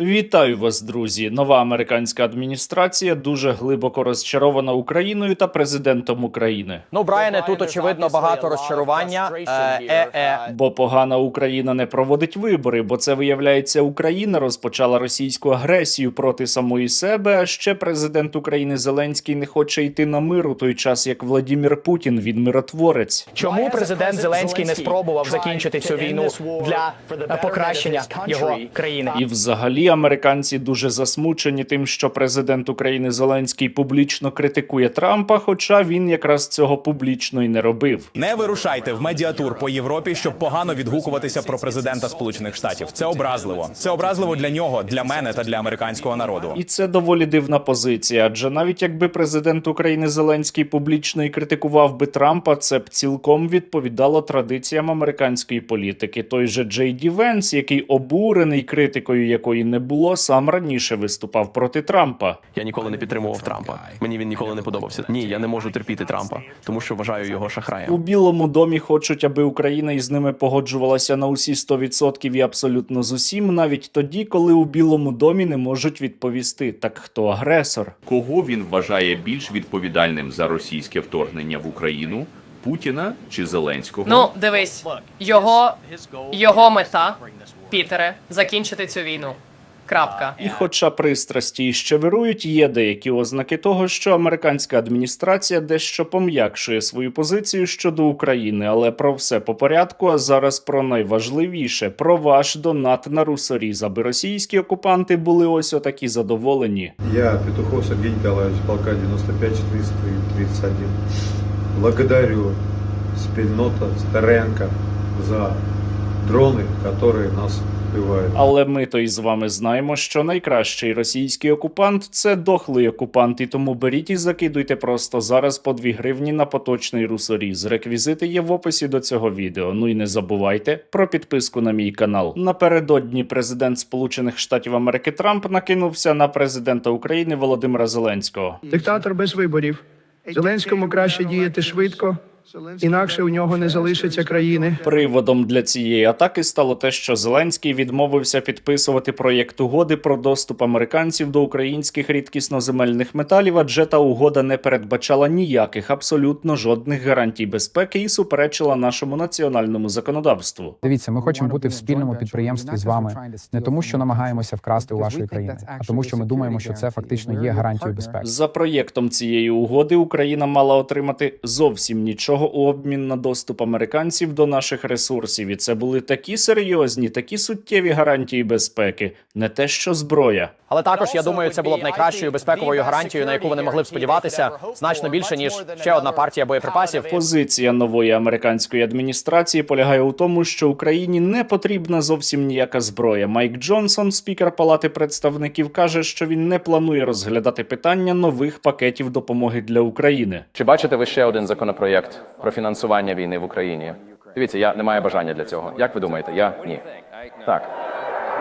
Вітаю вас, друзі! Нова американська адміністрація дуже глибоко розчарована Україною та президентом України. Ну, Брайане, тут очевидно багато розчарування. Е, е, е. Бо погана Україна не проводить вибори, бо це виявляється, Україна розпочала російську агресію проти самої себе. А ще президент України Зеленський не хоче йти на мир у той час, як Владімір Путін він миротворець. Чому президент Зеленський не спробував закінчити цю війну для е, покращення його країни? І взагалі американці дуже засмучені тим, що президент України Зеленський публічно критикує Трампа, хоча він якраз цього публічно і не робив. Не вирушайте в медіатур по Європі, щоб погано відгукуватися про президента Сполучених Штатів. Це образливо. Це образливо для нього, для мене та для американського народу. І це доволі дивна позиція. Адже навіть якби президент України Зеленський публічно і критикував би Трампа, це б цілком відповідало традиціям американської політики. Той же Джей Ді Венс, який обурений критикою, якої не було, сам раніше виступав проти Трампа. Я ніколи не підтримував Трампа. Мені він ніколи не подобався. Ні, я не можу терпіти Трампа, тому що вважаю його шахраєм. У. Білому домі хочуть, аби Україна із ними погоджувалася на усі 100% і абсолютно з усім, навіть тоді, коли у Білому домі не можуть відповісти. Так хто агресор? Кого він вважає більш відповідальним за російське вторгнення в Україну? Путіна чи Зеленського? Ну, дивись, його, його мета, Пітере, закінчити цю війну. Крапка. І хоча пристрасті ще вирують, є деякі ознаки того, що американська адміністрація дещо пом'якшує свою позицію щодо України, але про все по порядку. А зараз про найважливіше про ваш донат на русоріз, аби російські окупанти були ось отакі задоволені. Я, Петухов Сергей Николаевич, полка 95 431. Благодарю Спильнота Старенко за дроны, которые нас убивают. Але ми то й з вами знаємо, що найкращий російський окупант це дохлий окупант, і тому беріть і закидуйте просто зараз по 2 гривні на поточний русоріз. Реквізити є в описі до цього відео. Ну і не забувайте про підписку на мій канал. Напередодні президент Сполучених Штатів Америки Трамп накинувся на президента України Володимира Зеленського. Диктатор без виборів. Зеленському краще діяти швидко, інакше у нього не залишиться країни. Приводом для цієї атаки стало те, що Зеленський відмовився підписувати проєкт угоди про доступ американців до українських рідкісноземельних металів, адже та угода не передбачала ніяких, абсолютно жодних гарантій безпеки і суперечила нашому національному законодавству. Дивіться, ми хочемо бути в спільному підприємстві з вами не тому, що намагаємося вкрасти у вашої країни, а тому, що ми думаємо, що це фактично є гарантією безпеки. За проєктом цієї угоди Україна мала отримати зовсім нічого у обмін на доступ американців до наших ресурсів, і це були такі серйозні, такі суттєві гарантії безпеки, не те, що зброя. Але також я думаю, це було б найкращою безпековою гарантією, на яку вони могли б сподіватися значно більше ніж ще одна партія боєприпасів. Позиція нової американської адміністрації полягає у тому, що Україні не потрібна зовсім ніяка зброя. Майк Джонсон, спікер Палати представників, каже, що він не планує розглядати питання нових пакетів допомоги для України. Чи бачите ви ще один законопроєкт про фінансування війни в Україні? Дивіться, я не маю бажання для цього. Як ви думаєте? Я ні. Так.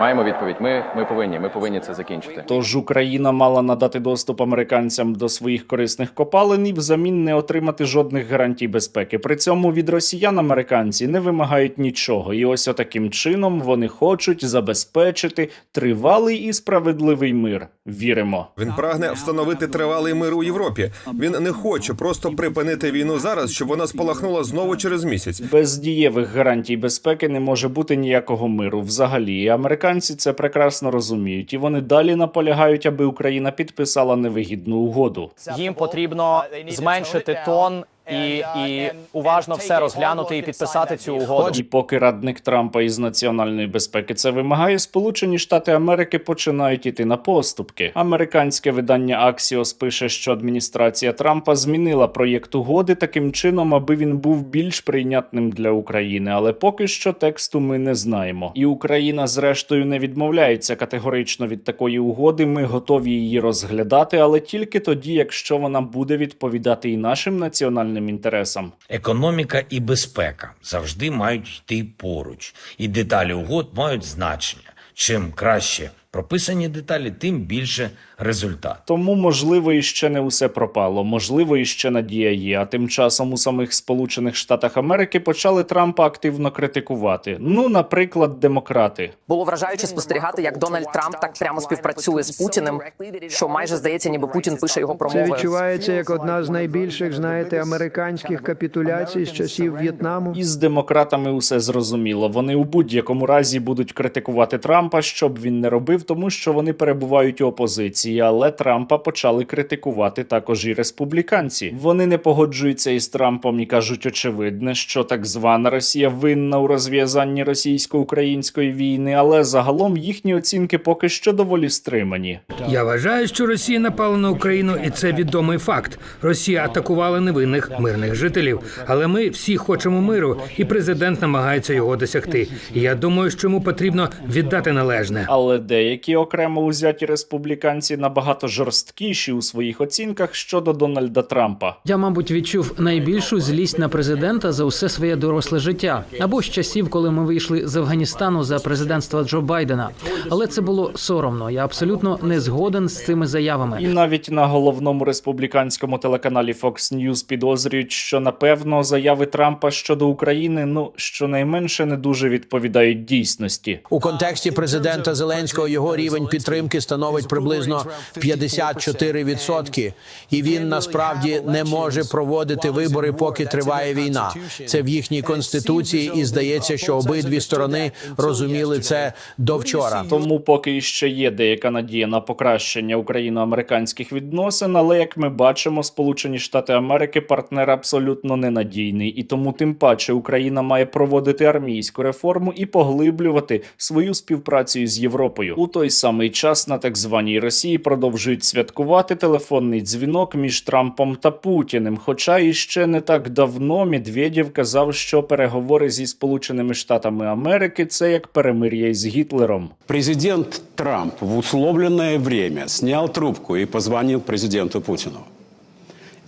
Маємо відповідь. Ми, ми повинні. Ми повинні це закінчити. Тож Україна мала надати доступ американцям до своїх корисних копалин і взамін не отримати жодних гарантій безпеки. При цьому від росіян американці не вимагають нічого, і ось отаким чином вони хочуть забезпечити тривалий і справедливий мир. Віримо. Він прагне встановити тривалий мир у Європі. Він не хоче просто припинити війну зараз, щоб вона спалахнула знову через місяць. Без дієвих гарантій безпеки не може бути ніякого миру взагалі. І американці це прекрасно розуміють, і вони далі наполягають, аби Україна підписала невигідну угоду. Їм потрібно зменшити тон і, і уважно все розглянути і підписати цю угоду. І поки радник Трампа із національної безпеки це вимагає, Сполучені Штати Америки починають іти на поступки. Американське видання Axios пише, що адміністрація Трампа змінила проєкт угоди таким чином, аби він був більш прийнятним для України. Але поки що тексту ми не знаємо. І Україна, зрештою, не відмовляється категорично від такої угоди. Ми готові її розглядати, але тільки тоді, якщо вона буде відповідати і нашим національним інтересам. Економіка і безпека завжди мають йти поруч, і деталі угод мають значення. Чим краще прописані деталі, тим більше результат. Тому, можливо, іще не усе пропало. Можливо, іще надія є. А тим часом у самих Сполучених Штатах Америки почали Трампа активно критикувати. Ну, наприклад, демократи. Було вражаюче спостерігати, як Дональд Трамп так прямо співпрацює з Путіним, що майже здається, ніби Путін пише його Це відчувається як одна з найбільших, знаєте, американських капітуляцій з часів В'єтнаму. І з демократами усе зрозуміло. Вони у будь-якому разі будуть критикувати Трампа, що б він не робив, тому що вони перебувають у опозиції. Але Трампа почали критикувати також і республіканці. Вони не погоджуються із Трампом і кажуть очевидне, що так звана Росія винна у розв'язанні російсько-української війни, але загалом їхні оцінки поки що доволі стримані. Я вважаю, що Росія напала на Україну, і це відомий факт. Росія атакувала невинних мирних жителів. Але ми всі хочемо миру, і президент намагається його досягти. І я думаю, що йому потрібно віддати належне. Але деякі окремо узяті республіканці набагато жорсткіші у своїх оцінках щодо Дональда Трампа. Я, мабуть, відчув найбільшу злість на президента за усе своє доросле життя або з часів, коли ми вийшли з Афганістану за президентства Джо Байдена. Але це було соромно. Я абсолютно не згоден з цими заявами. І навіть на головному республіканському телеканалі Fox News підозрюють, що напевно заяви Трампа щодо України ну щонайменше не дуже відповідають дійсності. У контексті президента Зеленського його рівень підтримки становить приблизно 54%. І він насправді не може проводити вибори, поки триває війна. Це в їхній конституції, і здається, що обидві сторони розуміли це до вчора. Тому поки іще є деяка надія на покращення україно-американських відносин, але як ми бачимо, Сполучені Штати Америки партнер абсолютно ненадійний, і тому тим паче Україна має проводити армійську реформу і поглиблювати свою співпрацю з Європою. У той самий час на так званій Росії продовжують святкувати телефонний дзвінок між Трампом та Путіним. Хоча іще не так давно Медведєв казав, що переговори зі Сполученими Штатами Америки це як перемир'я із Гітлером. Президент Трамп в условлене время снял трубку і позвонив президенту Путіну.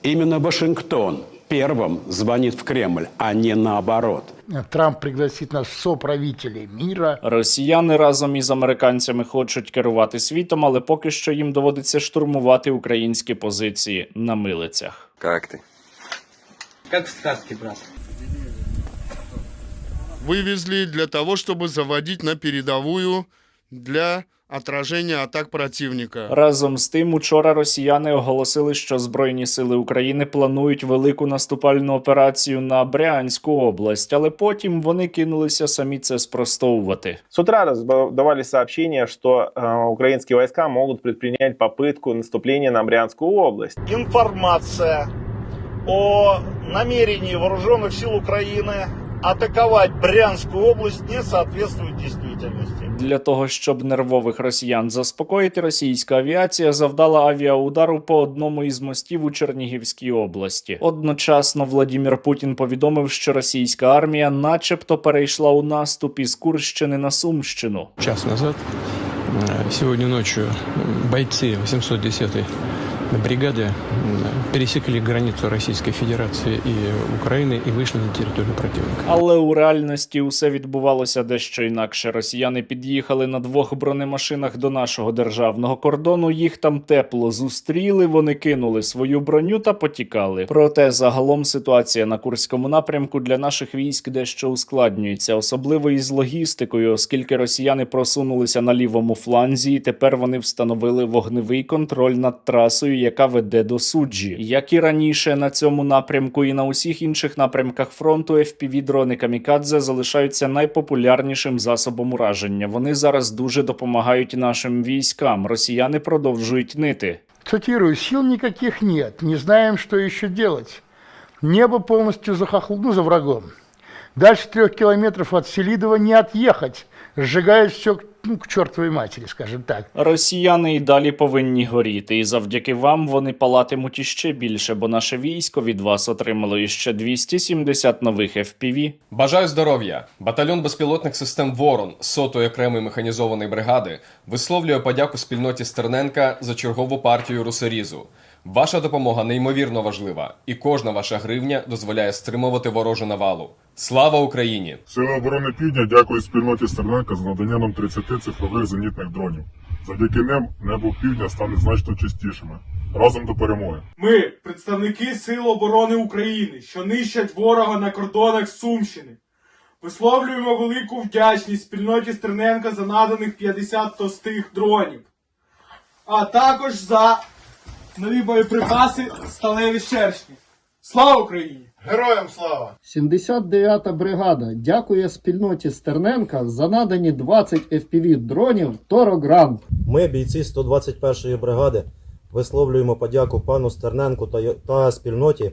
Іменно Вашингтон первым звонит в Кремль, а не наоборот. Трамп пригласить нас соправителей мира. Росіяни разом із американцями хочуть керувати світом, але поки що їм доводиться штурмувати українські позиції на милицях. Как ты? Как в сказке, брат. Вывезли для того, чтобы заводить на передовую для отражения атак противника. Разом з тим, учора росіяни оголосили, що збройні сили України планують велику наступальну операцію на Брянську область, але потім вони кинулися самі це спростовувати. С утра раздавались сообщения, что э, украинские войска могут предпринять попытку наступления на Брянскую область. Информация о намерении вооруженных сил Украины атаковать Брянскую область не соответствует действительности. Для того щоб нервових росіян заспокоїти, російська авіація завдала авіаудару по одному із мостів у Чернігівській області. Одночасно Владімір Путін повідомив, що російська армія, начебто, перейшла у наступ із Курщини на Сумщину. Час назад, э, сегодня ночью, э, бойцы 810-й бригады э, пересекли границу Российской Федерации и Украины и вышли на территорию противника. Але у реальності усе відбувалося дещо інакше. Росіяни під'їхали на двох бронемашинах до нашого державного кордону. Їх там тепло зустріли. Вони кинули свою броню та потікали. Проте загалом ситуація на курському напрямку для наших військ дещо ускладнюється, особливо із логістикою, оскільки росіяни просунулися на лівому фланзі, і тепер вони встановили вогневий контроль над трасою, яка веде до суджі. Як і раніше на цьому напрямку і на усіх інших напрямках фронту fpv дрони камікадзе залишаються найпопулярнішим засобом ураження. Вони зараз дуже допомагають нашим військам. Росіяни продовжують нити. Цитирую, сил никаких нет, не знаем, что еще делать. Небо полностью захохло, ну, за врагом. Дальше трех километров от Селидова не отъехать. Сжигают все ну, к чертовой матери, скажем так. Росіяни і далі повинні горіти, і завдяки вам вони палатимуть іще більше, бо наше військо від вас отримало іще 270 нових FPV. Бажаю здоров'я! Батальйон безпілотних систем Ворон сотої окремої механізованої бригади висловлює подяку спільноті Стерненка за чергову партію русорізу. Ваша допомога неймовірно важлива, і кожна ваша гривня дозволяє стримувати ворожу навалу. Слава Україні! Сили оборони Півдня дякую спільноті Стерненка за надання нам 30 цифрових зенітних дронів. Завдяки ним небо півдня стане значно чистішими. Разом до перемоги. Ми, представники Сил оборони України, що нищать ворога на кордонах Сумщини, висловлюємо велику вдячність спільноті Стерненка за наданих 50 товстих дронів, а також за нові боєприпаси сталеві шершні. Слава Україні! Героям слава! 79-та бригада дякує спільноті Стерненка за надані 20 FPV дронів Торо Гранд. Ми, бійці 121-ї бригади, висловлюємо подяку пану Стерненку та, та спільноті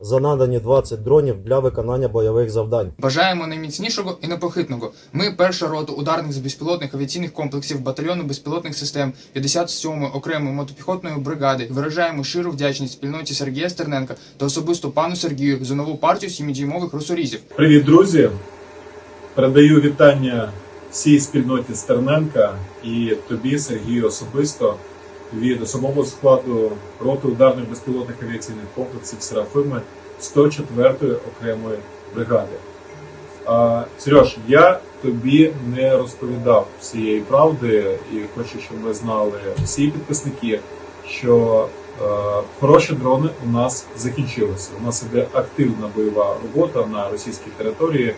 за надані 20 дронів для виконання бойових завдань. Бажаємо найміцнішого і непохитного. Ми перша рота ударних з безпілотних авіаційних комплексів батальйону безпілотних систем 57-ї окремої мотопіхотної бригади. Виражаємо щиру вдячність спільноті Сергія Стерненка та особисто пану Сергію за нову партію сімідіймових русорізів. Привіт, друзі! Передаю вітання всій спільноті Стерненка і тобі, Сергію, особисто від особового складу роти ударних безпілотних авіаційних комплексів Серафими 104-ї окремої бригади. А, Сереж, я тобі не розповідав всієї правди, і хочу, щоб ви знали всі підписники, що е, хороші дрони у нас закінчилися. У нас іде активна бойова робота на російській території,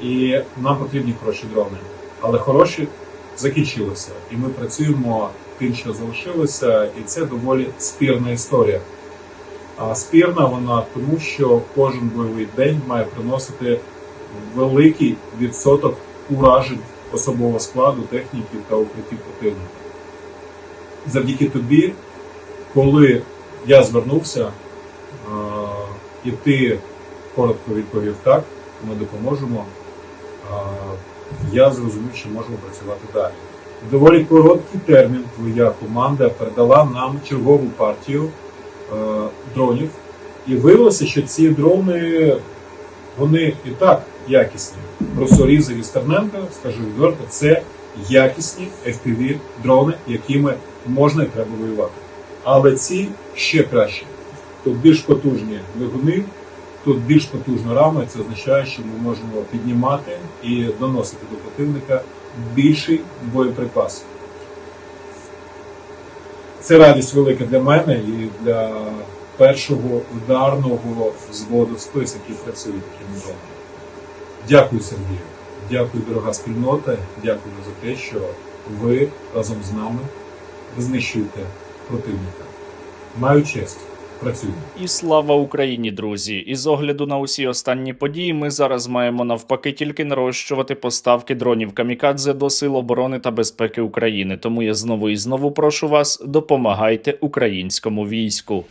і нам потрібні хороші дрони. Але хороші закінчилися, і ми працюємо тим, що залишилося, і це доволі спірна історія. А спірна вона тому, що кожен бойовий день має приносити великий відсоток уражень особового складу, техніки та укриттів противника. Завдяки тобі, коли я звернувся, і ти коротко відповів так, ми допоможемо, я зрозумів, що можемо працювати далі. В доволі короткий термін твоя команда передала нам чергову партію е, дронів, і виявилося, що ці дрони вони і так якісні. Росорізові Стерненка, скажу відверто, це якісні FPV дрони, якими можна і треба воювати. Але ці ще краще. Тут більш потужні двигуни, тут більш потужна рама, і це означає, що ми можемо піднімати і доносити до противника більший боєприпас. Це радість велика для мене і для першого ударного взводу спис, який працює таким дронами. Дякую, Сергію. Дякую, дорога спільнота. Дякую за те, що ви разом з нами знищуєте противника. Маю честь. Працюємо. І слава Україні, друзі! І з огляду на усі останні події, ми зараз маємо навпаки тільки нарощувати поставки дронів камікадзе до Сил оборони та безпеки України. Тому я знову і знову прошу вас, допомагайте українському війську.